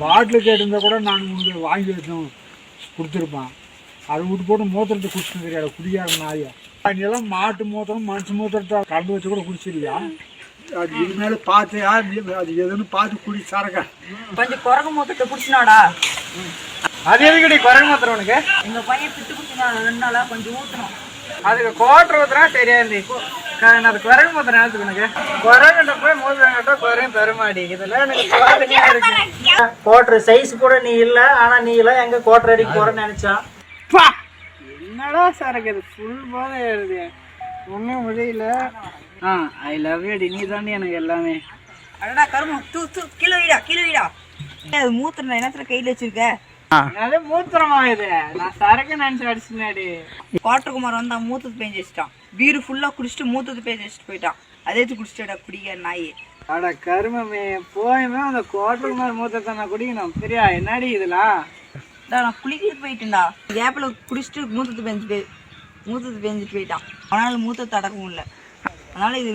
பாட்டில் கேட்டிருந்தா கூட நான் உனக்கு வாங்கி வச்சோம் கொடுத்துருப்பேன். அதை விட்டு போட்டு மூத்திரத்தை குடிச்சுட்டு தெரியாது குடிக்காத நாயை. நீ எல்லாம் மாட்டு மூத்திரம் மனுஷ மூத்திரத்தை கலந்து வச்சு கூட குடிச்சிருக்கியா அது இனிமேல் பார்த்து அது எதுன்னு பார்த்து குடி சரக்க. கொஞ்சம் குரங்கு மூத்தத்தை குடிச்சினாடா. அது எதுக்கடி குரங்கு மாத்திரம் உனக்கு? எங்க பையன் பிட்டு குடிச்சினா ரெண்டு நாளா கொஞ்சம் ஊத்தணும். அதுக்கு கோட்டர் ஊத்துனா தெரியாது அது குரங்கு மாத்திரம் நேரத்துக்கு உனக்கு குரங்கிட்ட போய் மூத்தங்கிட்ட குரங்கு பெருமாடி இதுல எனக்கு கோட்டர் சைஸ் கூட நீ இல்ல ஆனா நீ எல்லாம் எங்க கோட்டர் அடிக்க போறேன்னு நினைச்சான் என்னடா சரக்கு இது ஃபுல் போதை ஏறுது ஒன்றும் முடியல ஆ ஐ லவ் யூ டி நீ தாண்டி எனக்கு எல்லாமே அடடா கருமம் தூ தூ கீழே வைடா கீழே வைடா அது மூத்திரம் என்னத்துல கையில வச்சிருக்க மூத்திரமா இது நான் சரக்கு நினைச்சு அடிச்சுனாடி கோட்டகுமார் வந்தா மூத்தது பேஞ்சு வச்சுட்டான் பீரு ஃபுல்லா குடிச்சிட்டு மூத்தது பேஞ்சு வச்சுட்டு போயிட்டான். அதே குடிச்சிட்டா குடிக்க நாய். அட கருமமே போயுமே அந்த கோட்டருக்கு மாதிரி மூத்தத்தை நான் குடிக்கணும். பிரியா என்னடி இதெல்லாம் டா, நான் குளிக்கிட்டு போயிட்டேன்டா. கேப்பில் குடிச்சிட்டு மூத்தத்து பேஞ்சு போய் மூத்தத்து பேஞ்சிட்டு போயிட்டான். அவனால மூத்தத்தை அடக்க முடியல அதனால இது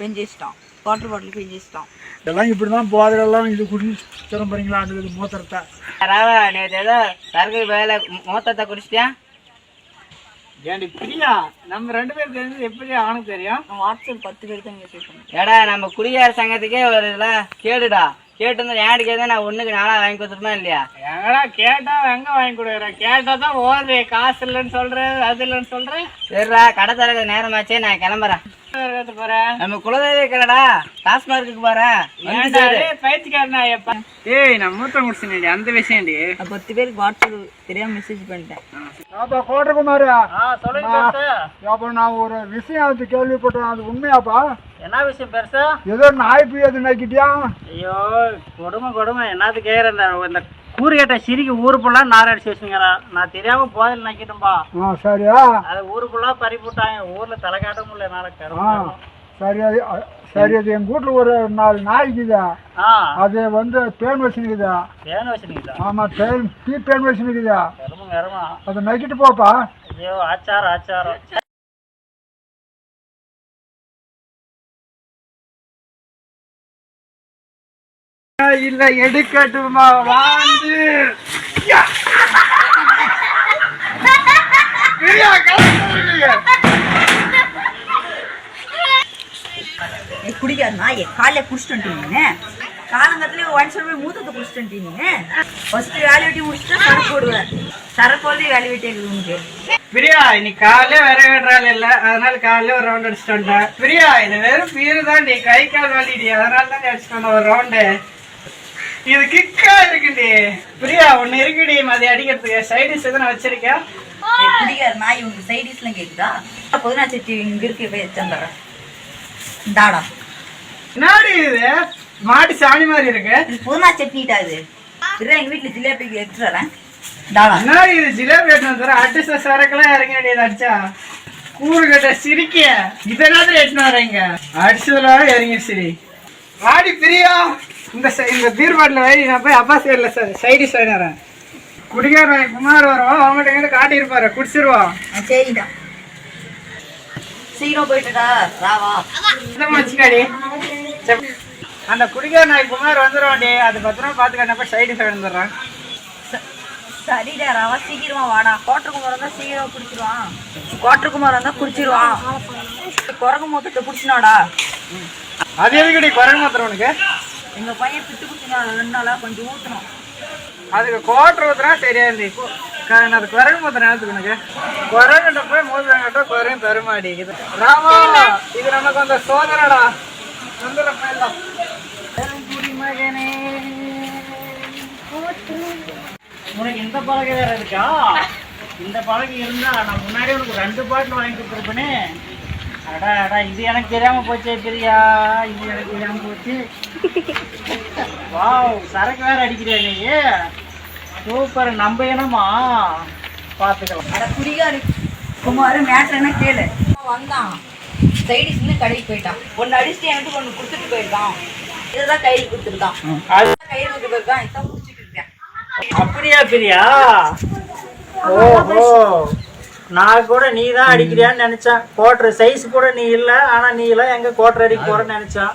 பெஞ்சு வச்சுட்டான். வாட்டர் பாட்டில் பெஞ்சு வச்சுட்டான். இதெல்லாம் இப்படி தான் போதையெல்லாம் இது குடிச்சு தரம் போறீங்களா? அந்த மூத்திரத்தை. ராவா நேற்று ஏதோ சரக்கு வேலை மூத்தத்தை குடிச்சிட்டியா? ஏண்டி பிரியா? நம்ம ரெண்டு பேரும் தெரிஞ்சது எப்படி அவனுக்கு தெரியும்? நான் வாட்ஸ்அப் பத்து பேர் தான் ஏடா நம்ம குடிகார சங்கத்துக்கே ஒரு இதெல்லாம் கேடுடா. கேட்டு வந்து ஏன் கேட்க நான் ஒண்ணுக்கு நாளா வாங்கி கொடுத்துருமா இல்லையா? எங்கடா கேட்டா எங்க வாங்கி கொடுக்குற? கேட்டா தான் ஓடுது காசு இல்லைன்னு சொல்றேன் அது இல்லைன்னு சொல்றேன் சரிடா கடை நேரமாச்சே நான் கிளம்புறேன். போறேன் நம்ம குலதெய்வ கடைடா டாஸ்மார்க்கு போறேன். பயிற்சிக்காரனா ஏய் நான் மூத்தம் குடிச்சுனேடி அந்த விஷயம்டி. நான் பத்து பேருக்கு வாட்ஸ்அப் தெரியாம மெசேஜ் பண்ணிட்டேன். அப்பா கோட்டகுமார் சொல்லுங்க அப்போ நான் ஒரு விஷயம் அது கேள்விப்பட்டேன். அது உண்மையாப்பா? என்ன விஷயம் பெருசா? ஏதோ நாய் போய் அது நக்கிட்டியா? ஐயோ கொடுமை கொடுமை. என்னது கேக்குற இந்த இந்த கூறுகட்ட சிரிக்கு ஊரு ஃபுல்லா நார் அடிச்சு வச்சுங்கிறா நான் தெரியாம போதில் நக்கிட்டேன்பா. ஆ சரியா? அது ஊரு ஃபுல்லா பறி போட்டாங்க. ஊர்ல தலை காட்ட முடியல கருமம். சரி அது சரி அது எங்கள் வீட்டில் ஒரு நாலு நாய்க்குதா ஆ. அது வந்து பேன் வச்சுருக்குதா தேன வச்சுனீங்களா ஆமாம் பேன் டீ பேன் வச்சுருக்குதா அதை நக்கிட்டு போப்பா. ஐயோ ஆச்சாரம் ஆச்சாரம். இல்ல எடுக்கட்டுமா வாந்து. ஏ குடிக்காத நாயே காலையில குடிச்சிட்டு காலங்கத்திலே ஒன் போய் மூத்தத்தை குடிச்சிட்டு ஃபர்ஸ்ட் வேலை வெட்டி முடிச்சுட்டு சரக்கு போடுவேன். சரக்கு வந்து வேலை வெட்டி உனக்கு. பிரியா இன்னைக்கு காலையில வேற வேண்டாள் இல்ல. அதனால காலையில ஒரு ரவுண்ட் அடிச்சுட்டு வந்தேன் பிரியா இது வெறும் பீரு தான் நீ கை கால் வலிடி அதனால தான் அடிச்சுட்டு வந்தேன் ஒரு ரவுண்டு இது கிக்கா இருக்குடி பிரியா ஒண்ணு இருக்குடி. மதியம் அடிக்கிறதுக்கு சைடிஸ் எதுவும் வச்சிருக்கேன் ஏய், குடிக்காத நாய் உனக்கு சைடிஸ்லாம் கேக்குதா? புதினா சட்டி இங்க இருக்கு போய் வச்சிருந்துறேன் தாடா என்னடி இது? மாட்டு சாணி மாதிரி இருக்கு. புதினா சட்னிட்டா இது. இரு எங்க வீட்டுல ஜிலேபி எடுத்துட்டு வரேன். என்னடி இது? ஜிலேபி எடுத்து தர அடிச்ச சரக்கெல்லாம் இறங்க வேண்டியது அடிச்சா. கூறு கட்ட சிரிக்க இதனால எடுத்துன்னு வரீங்க அடிச்சதுல இறங்கி சிரி வாடி பிரியா. இந்த இந்த பீர் பாட்டில் வை நான் போய் அப்பா சைடில் சைடி சைடுறேன் குடிக்காரன் குமார் வருவான் அவங்ககிட்ட இருந்து காட்டியிருப்பாரு குடிச்சிருவான். ஆ, சரிடா. சீக்கிரம் போயிட்டுடா ராவா இந்த மச்சிக்காடி அந்த குடிக்கார நாய் குமார் வந்துடுவான்டி அது பத்திரமா பார்த்துக்க போய் சைடு சைடு வந்துடுறான். சரிடா ராவா சீக்கிரமா வாடா கோட்டர் வந்தா சீக்கிரமா குடிச்சிருவான். கோட்டர் குமார் வந்தா குடிச்சிருவான். குரங்கு மொத்தத்தை குடிச்சினாடா அது எதுக்கடி குரங்கு மாத்திரம் உனக்கு? எங்க பையன் பிட்டு குடிச்சினா ரெண்டு கொஞ்சம் ஊத்தணும் அதுக்கு கோட்டர் ஊத்துனா தெரியாது அது குரங்கு மாத்திரம் நேரத்துக்கு குரங்கிட்ட போய் மூதாங்கிட்ட குரங்கு பெருமாடி இது ராமா இது நமக்கு அந்த சோதனடா. வந்துடுற போயிடலாம் குடிமகனே உனக்கு இந்த பழகு வேற இருக்கா? இந்த பழகு இருந்தா நான் முன்னாடி உனக்கு ரெண்டு பாட்டில் வாங்கி கொடுத்துருப்பேனே. அடா அடா இது எனக்கு தெரியாம போச்சே பிரியா. இது எனக்கு தெரியாம போச்சு. வாவ் சரக்கு வேற அடிக்கிறியா நீ? சூப்பர் நம்ம இனமா? பாத்துக்கலாம். அட குடிகாரு. குமார் மேட்ரு என்ன கேளு. வந்தான். சைடிஸ்ல கடைக்கு போயிட்டான். ஒன்னு அடிச்சுட்டு எனக்கு ஒன்னு கொடுத்துட்டு போயிருக்கான். இதுதான் கையில் கொடுத்துருக்கான். அது கையில் கொடுத்து போயிருக்கான். இதான் குடிச்சிட்டு இருக்கேன். அப்படியா பிரியா? ஓஹோ. நான் கூட நீ தான் அடிக்கிறியான்னு நினைச்சேன். கோட்டர் சைஸ் கூட நீ இல்ல ஆனா நீ எல்லாம் எங்க கோட்டர் அடிக்க போறேன்னு நினைச்சேன்.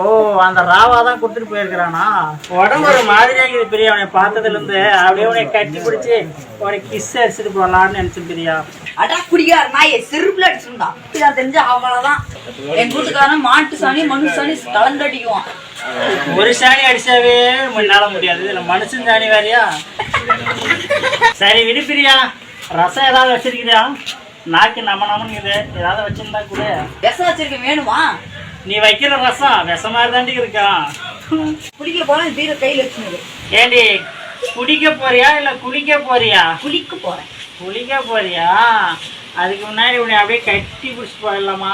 ஓ அந்த ராவா தான் கொடுத்துட்டு போயிருக்கிறானா? உடம்பு ஒரு மாதிரியா இருக்குது பிரியா உன்னை பார்த்ததுல இருந்து அப்படியே உன்னை கட்டி பிடிச்சி ஒரு கிஸ் அடிச்சுட்டு போடலாம்னு நினைச்சேன் பிரியா. அடா குடிக்கார நாயை செருப்புல அடிச்சிருந்தான் இதான் தெரிஞ்ச அவ்வளவுதான் என் வீட்டுக்காரன் மாட்டு சாணி மனு சாணி கலந்து அடிக்குவான் ஒரு சாணி அடிச்சாவே முன்னால முடியாது. இதுல மனுஷன் சாணி வேறையா? சரி விடு பிரியா. ரசம் ஏதாவது வச்சிருக்கிறியா நாக்கு நம்ம நமனுங்குது ஏதாவது வச்சிருந்தா கூட. விஷம் வச்சிருக்க வேணுமா? நீ வைக்கிற ரசம் விஷ மாதிரி தாண்டி இருக்கான். குடிக்க போனா பீர கையில வச்சுனது ஏண்டி குடிக்க போறியா இல்ல குளிக்க போறியா? குளிக்க போறேன். குளிக்க போறியா? அதுக்கு முன்னாடி உன்னை அப்படியே கட்டி பிடிச்சிட்டு போயிடலாமா?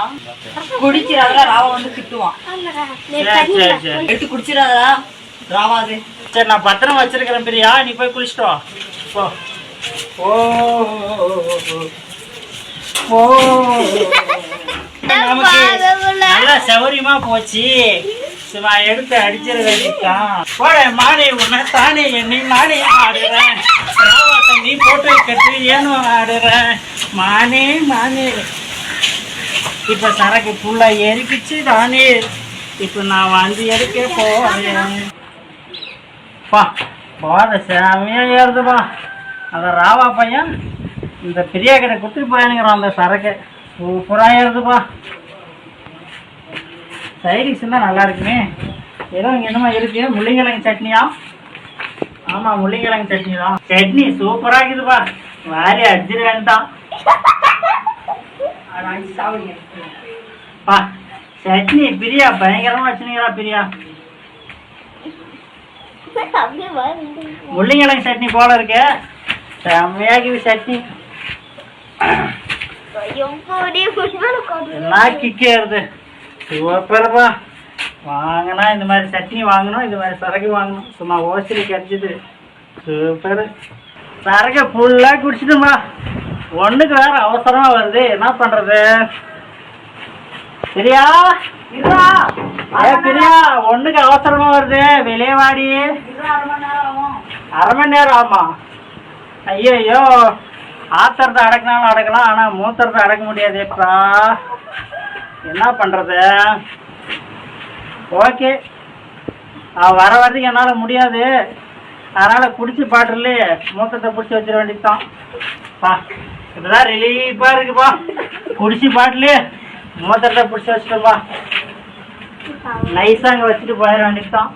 குடிச்சிடாதா ராவா வந்து திட்டுவான். எடுத்து குடிச்சிடாதா ராவாது சரி நான் பத்திரம் வச்சிருக்கிறேன் பிரியா. நீ போய் குளிச்சிட்டு வா. போ. ஓ ஓ நமக்கு நல்லா சௌரியமா போச்சு. சும்மா எடுத்து அடிச்சிருக்கான் போட மானே உன்னை தானே என்னை மானே ஆடுறேன். நீ போட்டு கட்டு ஏனும் ஆடுறேன். மானே மானே. இப்ப சரக்கு ஃபுல்லா எரிப்பிச்சு தானே. இப்ப நான் வந்து எடுக்க போறேன். பா போத சாமியா ஏறுதுப்பா. அந்த ராவா பையன் இந்த பெரிய கடை கொடுத்துட்டு போயானுங்கிறான் அந்த சரக்கு. சூப்பராக ஏறுதுப்பா. சைடிஷ் தான் நல்லா இருக்குமே. ஏதோ இங்கே என்னமா இருக்கு. முள்ளிங்கிழங்கு சட்னியா? ஆமாம் முள்ளிங்கிழங்கு சட்னி தான் சட்னி சூப்பராக இருக்குதுப்பா. வாரி அடிச்சிட வேண்டாம் பா சட்னி பிரியா பயங்கரமா வச்சுனீங்களா பிரியா. முள்ளிங்கிழங்கு சட்னி போல இருக்கு. செம்மையாக்குது சட்னி என்ன கிக்கே வருது சூப்பர்ப்பா வாங்கினா இந்த மாதிரி சட்னி வாங்கணும் இந்த மாதிரி சரக்கு வாங்கணும் சும்மா ஓசிலி கிடைச்சிது சூப்பர் சரக்கு ஃபுல்லாக குடிச்சிட்டுமா ஒண்ணுக்கு வேற அவசரமா வருது என்ன பண்றது சரியா ஏ பிரியா ஒண்ணுக்கு அவசரமா வருது வெளியே வாடி இருடா அரை மணி நேரம் ஆகும் அரை மணி நேரம் ஆமா ஐயோ ஆத்திரத்தை அடக்கினாலும் அடக்கலாம் ஆனா மூத்திரத்தை அடக்க முடியாதேப்பா. என்ன பண்றது? ஓகே. வர வரைக்கும் என்னால முடியாது. அதனால குடிச்சு பாட்டுல மூத்தத்தை பிடிச்சி வச்சிட வேண்டியதுதான். பா இப்பதான் ரிலீஃபா இருக்குப்பா. குடிச்சு பாட்டுல மூத்தத்தை பிடிச்சி வச்சுட்டோப்பா நைஸா அங்க வச்சுட்டு போயிட வேண்டியதுதான்.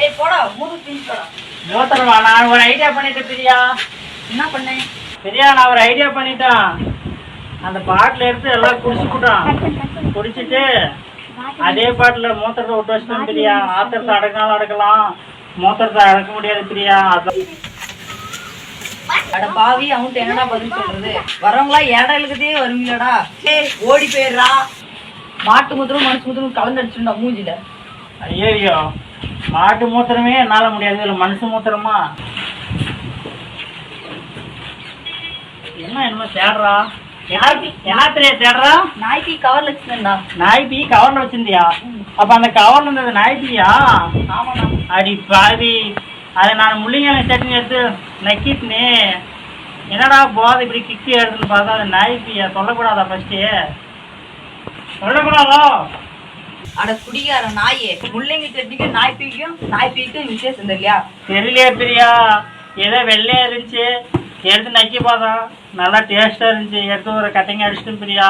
ஏய் போடா மூணு பீஸ் போடா. நான் ஒரு ஐடியா பண்ணிட்டேன் பிரியா. என்ன பண்ணேன் சரியா நான் ஒரு ஐடியா பண்ணிட்டேன். அந்த பாட்டில் எடுத்து எல்லாம் குடிச்சுக்கிட்டோம் குடிச்சிட்டு அதே பாட்டில் மூத்திரத்தை விட்டு வச்சிட்டோம் பிரியா. ஆத்திரத்தை அடக்கினாலும் அடக்கலாம். மூத்திரத்தை அடக்க முடியாது பிரியா. அதான் அட பாவி அவன்கிட்ட என்னடா பதில் சொல்றது? வரவங்களா இடம் இழுக்கதே வருவீங்களாடா ஏய் ஓடி போயிடுறா. மாட்டு முத்திரம் மனுஷ முத்திரம் கலந்து அடிச்சுடா மூஞ்சில ஐயோ மாட்டு மூத்திரமே என்னால முடியாது. இல்லை மனுஷ மூத்திரமா? என்ன என்னமோ தேடுறா? யாருக்கு என்ன தெரிய தேடுறா? நாய்க்கு கவர்ல வச்சுருந்தா நாய் பீ கவர்ல வச்சிருந்தியா? அப்ப அந்த கவர்ல இருந்தது நாய் பீயா ஆமாண்ணா அடி பாவி. அதை நான் முள்ளிங்கிழங்கு சட்னி எடுத்து நக்கிட்டுனே. என்னடா போதை இப்படி கிக்கி எடுத்துன்னு பார்த்தா அது நாய் பீயா சொல்லக்கூடாதா ஃபர்ஸ்ட்டு சொல்லக்கூடாதோ? அட குடிகார நாயே முள்ளங்கி சட்னிக்கும் நாய் பீக்கும் நாய் பீக்கும் விசேஷம் இல்லையா தெரியலையா பிரியா. ஏதோ வெள்ளையா இருந்துச்சு. எடுத்து நக்கி பார்த்தோம் நல்லா டேஸ்டா இருந்துச்சு. எடுத்து ஒரு கட்டிங் அடிச்சிட்டு பிரியா.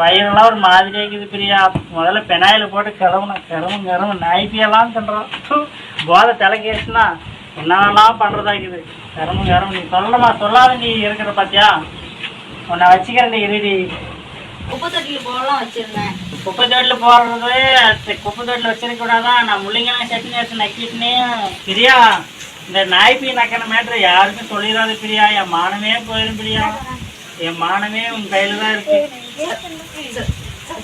வயிறெல்லாம் ஒரு மாதிரியே இருக்குது பிரியா. முதல்ல பெனாயில போட்டு கிளம்பணும். கிளம்பும் கிளம்பும் நாய்ப்பியெல்லாம் தின்றோம் போதை தலைக்கேச்சுன்னா என்னென்னலாம் பண்ணுறதா இருக்குது. கிளம்பும் கிளம்பும் நீ சொல்லணுமா? சொல்லாத நீ இருக்கிற பார்த்தியா உன்னை வச்சுக்கிறேன் நீ இருடி. உப்பு தொட்டில போலாம் வச்சிருந்தேன். குப்பை தோட்டில் போடுறது குப்பை தோட்டில் வச்சிருக்க கூடாதான் நான் முள்ளிங்கெல்லாம் சட்னி எடுத்து நக்கிட்டுனே பிரியா இந்த நாய்ப்பி நக்கின மேட்ரு யாருக்கும் சொல்லிடாது பிரியா. என் மானமே போயிடும் பிரியா. என் மானமே உன் கையில தான் இருக்கு.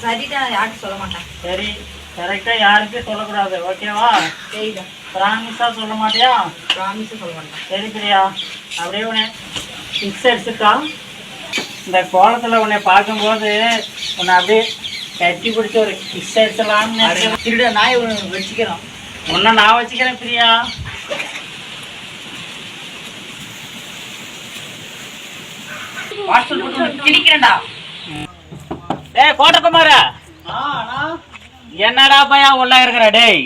சரிதான் யார்கிட்ட சொல்ல மாட்டேன். சரி கரெக்டா யாருக்கும் சொல்லக்கூடாது. ஓகேவா சரிதான் ப்ராமிஸா சொல்ல மாட்டியா? ப்ராமிஸும் சொல்ல மாட்டேன். சரி பிரியா அப்படியே உன்னை பிக்ஸ் அடிச்சுட்டா. இந்த கோலத்துல உன்னை பார்க்கும்போது உன்னை அப்படியே கட்டி பிடிச்சி ஒரு கிஸ் அடிச்சலாம்னு. திருட நாய் வச்சுக்கிறோம் உன்னை நான் வச்சுக்கிறேன் பிரியா. வாட்ஸ்அப் போட்டு கிழிக்கிறேன்டா. கோட்டகுமாரா என்னடா பையா உள்ள இருக்கிற டேய்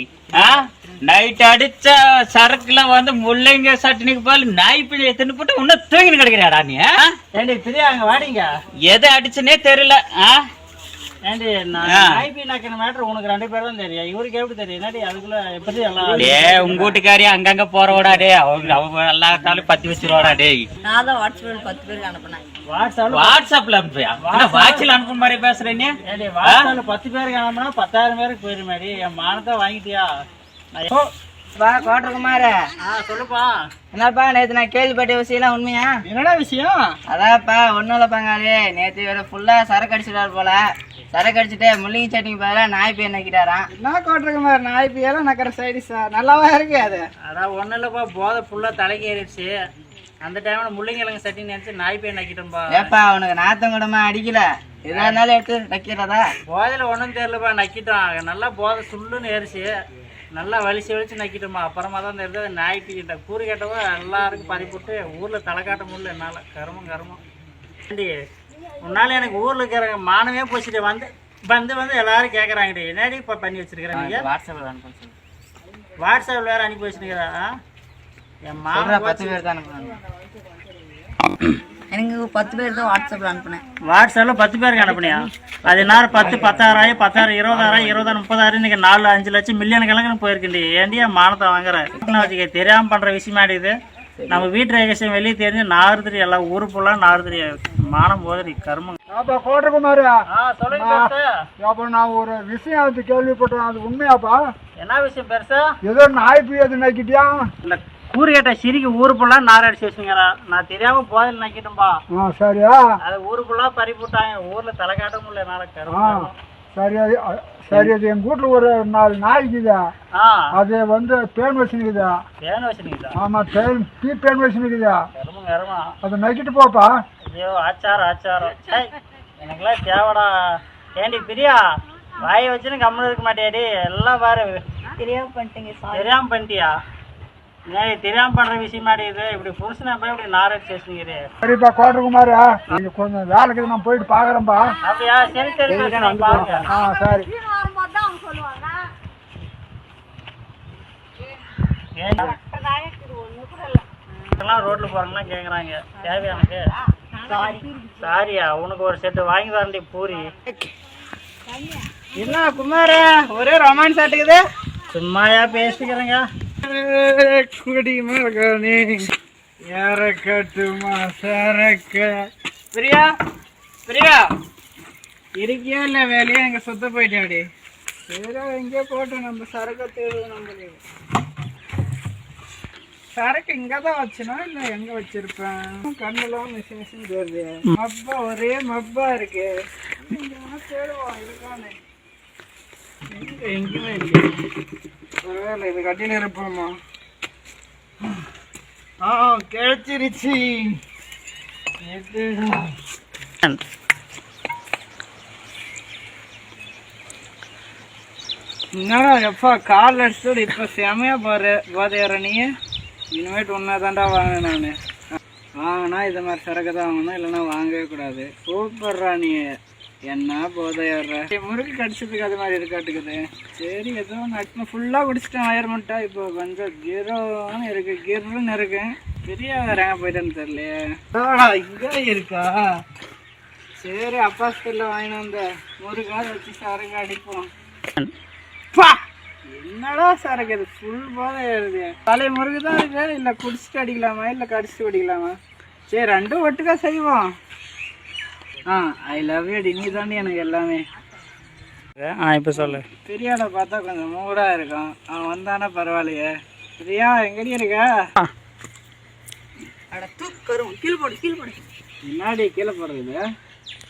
நைட் அடிச்ச சரக்குல வந்து முள்ளங்க சட்னிக்கு போல நாய் பிள்ளை தின்னு போட்டு இன்னும் தூங்கின்னு கிடைக்கிறாடா நீ? ஏண்டி பிரியா அங்க வாடிங்க. எதை அடிச்சுனே தெரியல ஆ? ஏண்டி நான். ஐபி நக்கின மேட்ரு உனக்கு ரெண்டு பேரும் தான் தெரியும். இவருக்கு எப்படி தெரியும்? என்னடி அதுக்குள்ள எப்படி எல்லாம் டேய் உங்க வீட்டுக்காரி அங்கங்க போறவாடா டேய். அவங்க அவங்க எல்லாத்தாலும் பத்தி வச்சிருவாடா டேய். நான் தான் வாட்ஸ்அப்பில் பத்து பேருக்கு அனுப்புனேன். வாட்ஸ்அப்ல வாட்ஸ்அப்ல அனுப்பியா வாட்ஸ்அப்ல அனுப்புற மாதிரி பேசுற நீ? ஏண்டி வாட்ஸ்அப்ல பத்து பேருக்கு அனுப்புனா பத்தாயிரம் பேருக்கு போயிருமாடி. என் மானத்தை வாங்கிட்டியா? வா கோட்டகுமார ஆ சொல்லுப்பா. என்னப்பா நேத்து நான் கேள்விப்பட்ட விஷயம் உண்மையா? என்னடா விஷயம்? அதான்ப்பா ஒன்றும் இல்லை பங்காளி. நேற்று இவரை ஃபுல்லாக சரக்கு அடிச்சிட்டாரு போல. சரக்கு அடிச்சுட்டு முள்ளங்கி சட்னிக்கு பதிலாக நாய் பேர் நக்கிட்டாராம். என்ன கோட்டுருக்கு மாதிரி நாய் பியெல்லாம் நக்கிற சைடிஸா நல்லாவா இருக்கு அது? அதான் ஒன்றும் இல்லைப்பா போதை ஃபுல்லாக தலைக்கு ஏறிடுச்சு. அந்த டைமில் முள்ளங்கிழங்கு சட்டி நினச்சி நாய் பேர் நக்கிட்டோம்பா. ஏப்பா உனக்கு நாத்தம் கூடமா அடிக்கல. எதா இருந்தாலும் எடுத்து நக்கிறதா? போதையில் ஒன்றும் தெரியலப்பா நக்கிட்டோம் நல்லா போதை சுள்ளுன்னு ஏறிச்சு. நல்லா வலிச்சு வலிச்சு நக்கிட்டோமா. அப்புறமா தான் தெரிஞ்சது நாய்க்கு கிட்ட. கூறு கேட்டவா எல்லாருக்கும் பறிப்புட்டு ஊரில் தலை காட்ட முடியல என்னால். கருமம் கருமம். உன்னால எனக்கு ஊரில் இருக்கிற மானமே போச்சுட்டு வந்து வந்து வந்து எல்லாரும் கேட்குறாங்கடி என்னடி இப்போ பண்ணி வச்சிருக்கிறேன் நீங்கள் வாட்ஸ்அப்பில் அனுப்ப வாட்ஸ்அப்பில் வேறு அனுப்பி வச்சுருக்கிறா என் மாமன் பத்து பேர் தான் எனக்கு பத்து பேர் தான் வாட்ஸ்அப்பில் அனுப்புனேன். வாட்ஸ்அப்பில் பத்து பேருக்கு அனுப்புனியா? அது நேரம் பத்து பத்தாயிரம் பத்தாயிரம் இருபதாயிரம் இருபதாயிரம் முப்பதாயிரம் இன்னைக்கு நாலு அஞ்சு லட்சம் மில்லியன் கணக்குன்னு போயிருக்குண்டி. ஏன்டியா மானத்தை வாங்குற? வச்சுக்க தெரியாமல் பண்ணுற விஷயமா இது? நம்ம வீட்டு ரகசியம் வெளியே தெரிஞ்சு நாறுதிரி எல்லாம் ஊரு ஃபுல்லாக நாறுதிரி மானம் போதடி கருமம். கோட்டகுமாரு சொல்லுங்க நான் ஒரு விஷயம் அது கேள்விப்பட்டேன். அது உண்மையாப்பா? என்ன விஷயம் பெருசா? ஏதோ நாய் போய் அது நக்கிட்டியா கூறு கேட்ட சிரிக்கு ஊரு ஃபுல்லாக நார் அடிச்சு வச்சுங்கிறா நான் தெரியாமல் போதில் நக்கிட்டேன்பா. ஆ சரியா? அது ஊரு ஃபுல்லாக பறி போட்டாங்க. ஊரில் தலை காட்ட முடியல என்னால் ஆ சரி சரி அது எங்கள் வீட்டில் ஒரு நாலு நாய்க்குதா ஆ. அது வந்து பேன் வச்சுனுக்குதா ஏன்னு வச்சுருக்கீங்களா ஆமாம் பேன் டீ பேன் வச்சுனுக்குதா கருமம் கருமம். அதை நக்கிட்டு போப்பா. ஐயோ ஆச்சாரம் ஆச்சாரம். சை எனக்கெல்லாம் தேவடா. ஏண்டி பிரியா வாயை வச்சுன்னு கம்மல் இருக்க மாட்டியாடி? எல்லாம் பாரு. தெரியாம பண்ணிட்டீங்க தெரியாம பண்ணிட்டியா? தெரியாம பண்ற விஷயமாடி இது. இப்படி புருஷனை போய் இப்படி நாரடிச்சு வச்சுக்கிறீ சரிப்பா கோட்டகுமாரு கொஞ்சம் வேலைக்கு நான் போயிட்டு பார்க்குறேன்ப்பா அப்படியா? சரி சரி சரி, நான் பாருங்க. ஆ சரி. ரோட்ல போறாங்கன்னா கேக்குறாங்க. தேவையா எனக்கு? சாரியா? உனக்கு ஒரு செட்டு வாங்கி தரண்டி பூரி. என்ன குமார? ஒரே ரொமான்ஸ் ஆட்டுக்குது. சும்மாயா பேசிக்கிறேங்க. குடிமா நீ இறக்கட்டுமா சரக்க. பிரியா பிரியா. இருக்கியா இல்லை வெளியே எங்க சுத்த போயிட்டாடி. சரி எங்கே போட்டு நம்ம சரக்கு தேவை நம்மளுக்கு சரக்கு இங்கே தான் வச்சனா இல்லை எங்கே வச்சிருப்பேன்? கண்ணெல்லாம் மிஷின் மிஷின் போயிருது மப்பா ஒரே மப்பா இருக்கு. இங்கே தேடுவோம் இருக்கானே. எங்க எங்கேயுமே இல்லை பரவாயில்ல இது கட்டியில் இருப்போம்மா ஆ கிடைச்சிருச்சு என்னடா எப்பா கால் அடிச்சோடு இப்போ செமையா பாரு போதையற நீ இனிமேட்டு ஒன்றா தாண்டா வாங்கினேன் நான். வாங்கினா இது மாதிரி சரக்கு தான் வாங்கணும் இல்லைன்னா வாங்கவே கூடாது. சூப்பர்ரா நீ என்ன போதையாடுற முறுக்கு கடிச்சதுக்கு அது மாதிரி இருக்காட்டுக்குது. சரி ஏதோ நட்டு ஃபுல்லாக குடிச்சிட்டேன் வயர்மெண்ட்டா இப்போ கொஞ்சம் கிரோன்னு இருக்கு கீரோன்னு இருக்கு. பெரிய வேற போயிட்டேன்னு தெரியலையே. இங்கே இருக்கா? சரி அப்பா ஸ்கூலில் வாங்கினு வந்த முருகாவது வச்சு சரக்கு அடிப்போம். என்னடா சரக்கு இது? ஃபுல் போதை ஏறுது தலை முருகு தான் இருக்கு. இல்லை குடிச்சிட்டு அடிக்கலாமா? இல்லை கடிச்சிட்டு அடிக்கலாமா சரி ரெண்டும் ஒட்டுக்கா செய்வோம். ஆ ஐ லவ் யூ டி நீ தாண்டி எனக்கு எல்லாமே. ஆ இப்போ சொல்லு. பெரியாளை பார்த்தா கொஞ்சம் மூடாக இருக்கும். அவன் வந்தானா பரவாயில்லையே. பிரியா எங்கடி இருக்க? அட தூக்கரும் கீழ் போடு கீழ் போடு. முன்னாடி கீழே போடுறது.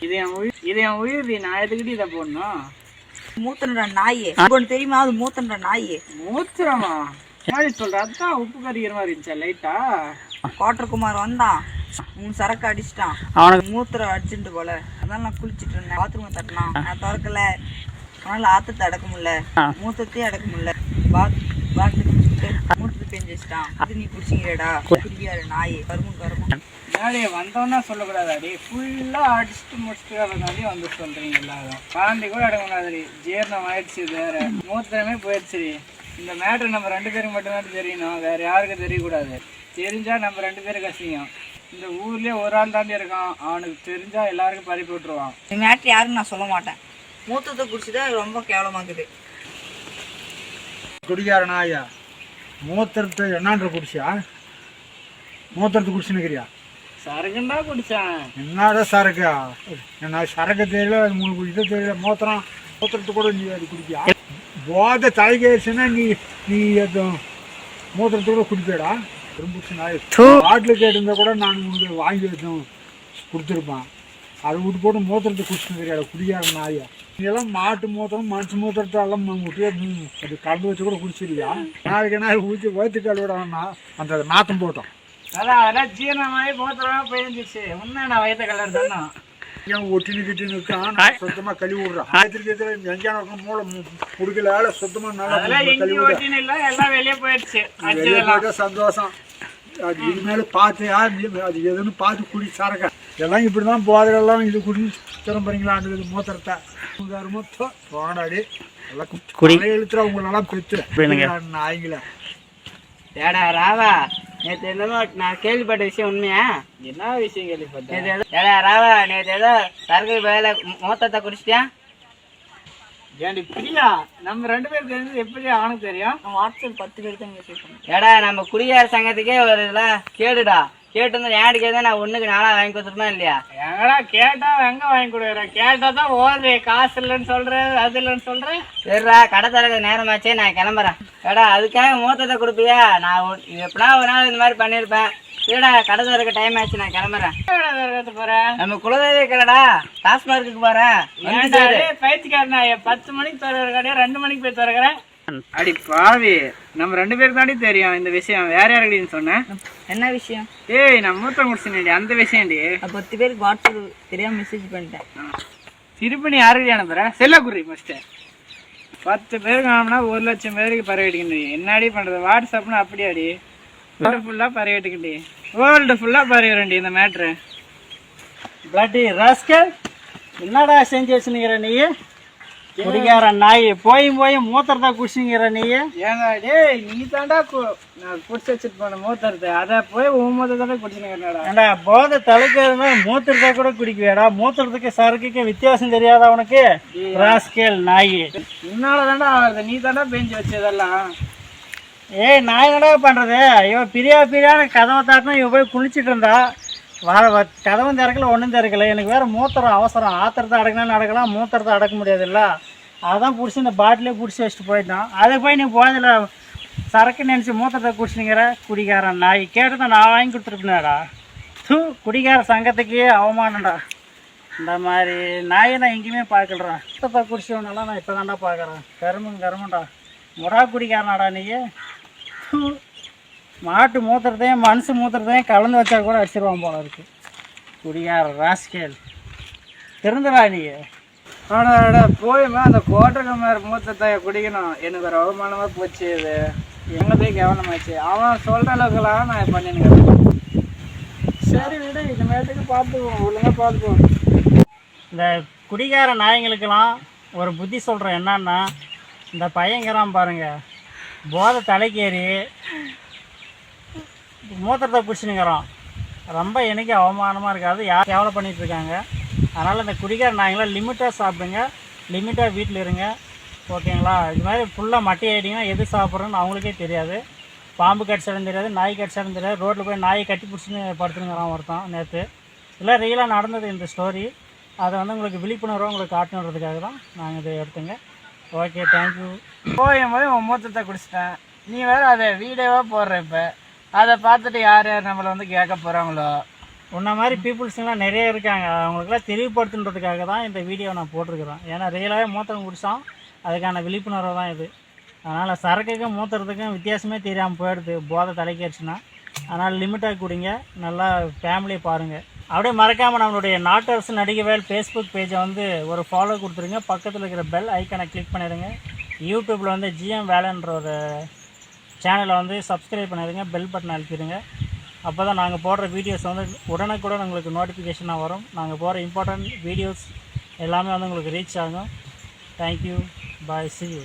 இது என் உயிர் இது என் உயிர் நான் எதுக்கிட்டு இதை போடணும்? மூத்தன்ற நாயே. ஒன்று தெரியுமா அது மூத்தன்ற நாயே? மூத்திரமா? மாதிரி சொல்ற? அதான் உப்பு கறிக்கிற மாதிரி இருந்துச்சா லைட்டா கோட்டர்குமார் வந்தான். மூணு சரக்கு அடிச்சிட்டான். அவனுக்கு மூத்திரம் அடிச்சுட்டு போல. அதான் நான் குளிச்சிட்டு இருந்தேன். பாத்ரூம் தட்டினான். நான் திறக்கல. அதனால ஆத்தத்தை அடக்க முடியல. மூத்தத்தையும் அடக்க முடியல. பாத் குடிச்சிட்டு மூத்தத்தை பெஞ்சு வச்சுட்டான். அது நீ குடிச்சிக்கிறடா குடிக்காரு நாயே? கருமும் கருமும். ஏடி வந்தோன்னா சொல்லக்கூடாது அடி ஃபுல்லாக அடிச்சுட்டு முடிச்சுட்டு வரதாண்டி வந்து சொல்கிறீங்க எல்லாரும். காந்தி கூட அடங்கக்கூடாது ஜீரணம் ஆயிடுச்சு வேற. மூத்திரமே போயிடுச்சு இந்த மேட்ரு நம்ம ரெண்டு பேருக்கு மட்டும்தான் தெரியணும் வேற யாருக்கும் தெரியக்கூடாது. தெரிஞ்சா நம்ம ரெண்டு பேருக்கு அசிங்கம். இந்த ஊர்லயே ஒரு ஆள் தாண்டி இருக்கான். அவனுக்கு தெரிஞ்சா எல்லாருக்கும் பறி போட்டுருவான் இந்த மேட்ரு யாருன்னு நான் சொல்ல மாட்டேன். மூத்தத்தை குடிச்சுதான் ரொம்ப கேவலமாக்குது. குடிகார நாயா மூத்திரத்தை என்னான்ற குடிச்சியா? மூத்திரத்தை குடிச்சுன்னுக்கிறியா சரக்குண்டா குடிச்சான். என்னடா சரக்கா? என்ன சரக்கு தெரியல உங்களுக்கு இது தெரியல மூத்திரம். மூத்திரத்தை கூட நீ அது குடிப்பியா போதை தலைகேசுன்னா நீ நீ மூத்திரத்தை கூட குடிப்பேடா. திரும்ப நாய் பாட்டில் கேட்டிருந்தா கூட நான் உனக்கு வாங்கி வச்சோம் கொடுத்துருப்பேன். அதை விட்டு போட்டு மூத்திரத்தை குடிச்சுன்னு தெரியாத குடிக்கார நாயா. இதெல்லாம் மாட்டு மூத்திரம் மனுஷ மூத்திரத்தை எல்லாம் விட்டு அது கலந்து வச்சு கூட குடிச்சிருக்கியா நாளைக்கு நாள் ஊற்றி வயிற்று கழுவிடான்னா அந்த நாத்தம் போட்டோம். அதான் அதெல்லாம் ஜீரணமாகி மூத்திரமா போயிருந்துச்சு. உன்ன நான் வயிற்ற கலர் தானே? ஏன் ஒட்டினு கிட்டின்னு இருக்கான் நான் சுத்தமா கழுவி விடுறான். ஆயிரத்தி எதிர எங்கேயான மூளை முடிக்கல. சுத்தமா நல்லா கழுவி விடுறேன். சந்தோஷம். அது இனிமேல் பார்த்து அது எதுன்னு பார்த்து குடி சரக்க எல்லாம் இப்படி தான் போதையெல்லாம் இது குடி திரும்புறீங்களான்னு இது மூத்திரத்தை மொத்தம் போனாடி எல்லாம் குடி. எழுத்துற உங்களெல்லாம் பெற்று நாய்ங்களே ஏடா ராவா நேற்று என்னமோ நான் கேள்விப்பட்ட விஷயம் உண்மையா? என்ன விஷயம் கேள்விப்பட்டேன் ஏடா ராவா நேற்று ஏதோ சரக்கு வேலை மொத்தத்தை குடிச்சிட்டியா? ஏண்டி பிரியா? நம்ம ரெண்டு பேரும் தெரிஞ்சது எப்படி அவனுக்கு தெரியும்? நான் வாட்ஸ்அப் பத்து பேர் தான் மெசேஜ் பண்ணேன் ஏடா நம்ம குடியார சங்கத்துக்கே ஒரு இதெல்லாம் கேடுடா. கேட்டு வந்து ஏன் கேட்டா நான் ஒண்ணுக்கு நாளா வாங்கி கொடுத்துருமா இல்லையா? எங்கடா கேட்டா எங்க வாங்கி கொடுக்குற? கேட்டா தான் ஓடுது. காசு இல்லைன்னு சொல்றேன் அது இல்லைன்னு சொல்றேன் சரிடா கடை திறக்க நேரமாச்சே நான் கிளம்புறேன். ஏடா அதுக்காக மூத்தத்தை கொடுப்பியா? நான் எப்படின்னா ஒரு நாள் இந்த மாதிரி பண்ணிருப்பேன் சரிடா கடை திறக்க டைம் ஆச்சு நான் கிளம்புறேன். போறேன் நம்ம குலதெய்வ கடைடா டாஸ்மார்க்கு போறேன். பயிற்சிக்காரனா பத்து மணிக்கு திறக்கிற கடையா? ரெண்டு மணிக்கு போய் திறக்கிறேன். அடி பாவி. நம்ம ரெண்டு பேருக்கு தாண்டி தெரியும் இந்த விஷயம். வேற யாருக்கிட்டன்னு சொன்னேன் என்ன விஷயம்? ஏய் நான் மூத்தம் குடிச்சேன்டி அந்த விஷயம்டி. பத்து பேருக்கு வாட்ஸ்அப் தெரியாம மெசேஜ் பண்ணிட்டேன். திருப்பி நீ யாருக்கு அனுப்புறேன் செல்லக்குறி ஃபஸ்ட்டு பத்து பேருக்கு ஆனோம்னா ஒரு லட்சம் பேருக்கு பரவிட்டுக்கிண்டு என்னடி பண்ணுறது வாட்ஸ்அப்னு அப்படியாடி? வேர்ல்டு ஃபுல்லாக பரவிட்டுக்கிண்டி வேர்ல்டு ஃபுல்லாக பரவிடும்டி இந்த மேட்ரு பிளட்டி ராஸ்கல் என்னடா செஞ்சு வச்சுனுங்கிற நீ? குடிக்கார நாய் போய் போய் மூத்திரத்தை குடிச்சுங்கிற நீ ஏங்க டேய் நீ தாண்டா நான் குடிச்சு வச்சுட்டு போன மூத்திரத்தை அதை போய் உன் மூத்திரத்தை குடிச்சுனுங்கிறடா ஏண்டா போதை தலைக்கிறதுனா மூத்திரத்தை கூட குடிக்குவேடா மூத்திரத்துக்கு சரக்குக்கு வித்தியாசம் தெரியாதா உனக்கு? ராஸ்கேல் நாய். உன்னால தாண்டா ஆகுது நீ தாண்டா பெஞ்சு வச்சதெல்லாம். ஏய் நான் என்னடா பண்றது? ஐயோ பிரியா பிரியான்னு கதவை தாட்டினா இவ போய் குளிச்சிட்டு இருந்தா. வர வ- கதவும் திறக்கல ஒன்றும் திறக்கல. எனக்கு வேறு மூத்திரம் அவசரம். ஆத்திரத்தை அடக்கினா நடக்கலாம் மூத்திரத்தை அடக்க முடியாதுல்ல. அதான் பிடிச்சி இந்த பாட்டிலே பிடிச்சி வச்சுட்டு போயிட்டான். அதை போய் நீ போதில் சரக்கு நினச்சி மூத்திரத்தை குடிச்சுங்கிற குடிகாரன். நாய் கேட்டு நான் வாங்கி கொடுத்துருப்பேனடா. தூ குடிகார சங்கத்துக்கே அவமானம்டா. இந்த மாதிரி நாயை நான் எங்கேயுமே பார்க்கலடா. மூத்தத்தை குடிச்சவனெல்லாம் நான் இப்போ தான்டா பார்க்குறேன். கருமம் கருமண்டா முறா குடிக்காரனாடா நீ தூ. மாட்டு மூத்திரத்தையும் மனுஷ மூத்திரத்தையும் கலந்து வச்சா கூட அடிச்சிருவான் போல இருக்கு. குடியார ராஸ்கேல். திருந்தடா நீ? ஆடாடா போயுமா அந்த கோட்டகமார் மூத்தத்தை குடிக்கணும். எனக்கு ஒரு அவமானமா போச்சு இது. எங்க போய் கவனமாச்சு. அவன் சொல்ற அளவுக்குலாம் நான் பண்ணினுக்கிறேன். சரி விடு இனிமேட்டுக்கு பார்த்துக்குவோம் ஒழுங்கா பார்த்துக்குவோம் இந்த குடிகார நாய்ங்களுக்கெல்லாம் ஒரு புத்தி சொல்கிறேன் என்னன்னா இந்த பையங்கிறான் பாருங்க. போதை தலைக்கேறி மூத்திரத்தை பிடிச்சினுங்கிறோம். ரொம்ப எனக்கு அவமானமாக இருக்காது யார் கேவலம் பண்ணிகிட்ருக்காங்க இருக்காங்க. அதனால் இந்த குடிகார நாய்ங்களாம் லிமிட்டாக சாப்பிடுங்க. லிமிட்டாக வீட்டில் இருங்க. ஓகேங்களா இது மாதிரி ஃபுல்லாக மட்டி ஆகிட்டிங்கன்னா எது சாப்பிட்றோன்னு அவங்களுக்கே தெரியாது. பாம்பு கடிச்சாலும் தெரியாது நாய் கடிச்சாலும் தெரியாது. ரோட்டில் போய் நாயை கட்டி பிடிச்சின்னு படுத்துனுங்கிறான் ஒருத்தன் நேற்று இதெல்லாம் ரியலாக நடந்தது இந்த ஸ்டோரி அதை வந்து உங்களுக்கு விழிப்புணர்வாக உங்களுக்கு காட்டணுன்றதுக்காக தான் நாங்கள் இதை எடுத்துங்க. ஓகே தேங்க்யூ போயும் போய் உன் மூத்தத்தை குடிச்சிட்டேன். நீ வேறு அதை வீடியோவாக போடுற இப்போ? அதை பார்த்துட்டு யார் யார் நம்மளை வந்து கேட்க போகிறாங்களோ உன்ன மாதிரி பீப்புள்ஸ்லாம் நிறைய இருக்காங்க. அவங்களுக்குலாம் தெளிவுபடுத்துன்றதுக்காக தான் இந்த வீடியோ நான் போட்டிருக்கிறேன். ஏன்னா ரியலாகவே மூத்தம் குடித்தோம் அதுக்கான விழிப்புணர்வு தான் இது. அதனால் சரக்குக்கும் மூத்துறதுக்கும் வித்தியாசமே தெரியாமல் போயிடுது. போதை தலைக்கேறிச்சுன்னா. அதனால் லிமிட்டாக கொடுங்க. நல்லா ஃபேமிலியை பாருங்கள் அப்படியே மறக்காமல் நம்மளுடைய நாட்டர்ஸ் நடிகை வேல் ஃபேஸ்புக் பேஜை வந்து ஒரு ஃபாலோ கொடுத்துருங்க. பக்கத்தில் இருக்கிற பெல் ஐக்கனை கிளிக் பண்ணிடுங்க. யூடியூப்பில் வந்து ஜிஎம் வேலைன்ற ஒரு சேனலை வந்து சப்ஸ்கிரைப் பண்ணிடுங்க பெல் பட்டன் அழுத்திடுங்க. அப்போ தான் நாங்கள் போடுற வீடியோஸ் வந்து உடனுக்குடன் உங்களுக்கு நோட்டிஃபிகேஷனாக வரும். நாங்கள் போடுற இம்பார்ட்டண்ட் வீடியோஸ் எல்லாமே வந்து உங்களுக்கு ரீச் ஆகும். Thank you bye C you